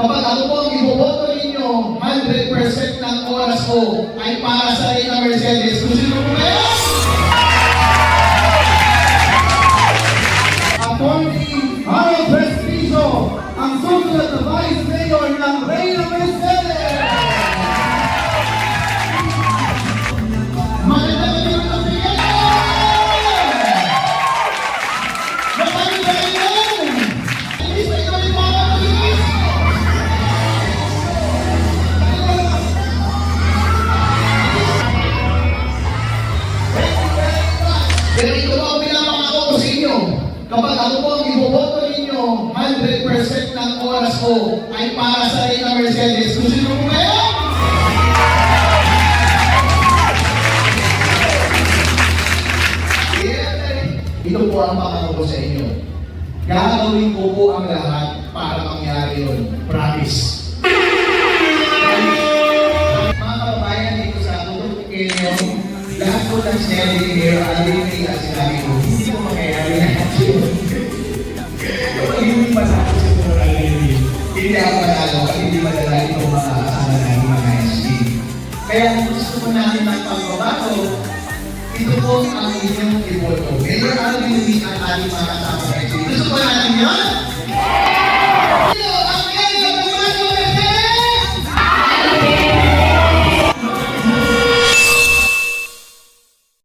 Kapag ako po ang iboboto ninyo, 100% ng oras ko ay para sa Reyna Mercedes. Kung sino po kayo? Attorney Harold Prestigio, ang susunod na Vice Mayor ng Pero ito po ang pinapangako ko sa inyo. Kapag ako po ang iboboto ninyo, 100% ng oras ko ay para sa Reyna Mercedes. Kung sino po kayo? Ito po ang pangako ko sa inyo. Gagawin ko po ang lahat para mangyari yun. Promise. Lahat po ng sinabi ni Mayor Alvin at sinabi ko, hindi ko mangyayari na yun. Hindi masakot si Mayor Alvin, hindi ako manalo at hindi madala itong mga kasama namin mga SG. Kaya gusto mo natin ng pagbabago, ito po ang inyong iboto. Mayor Alvin at ating mga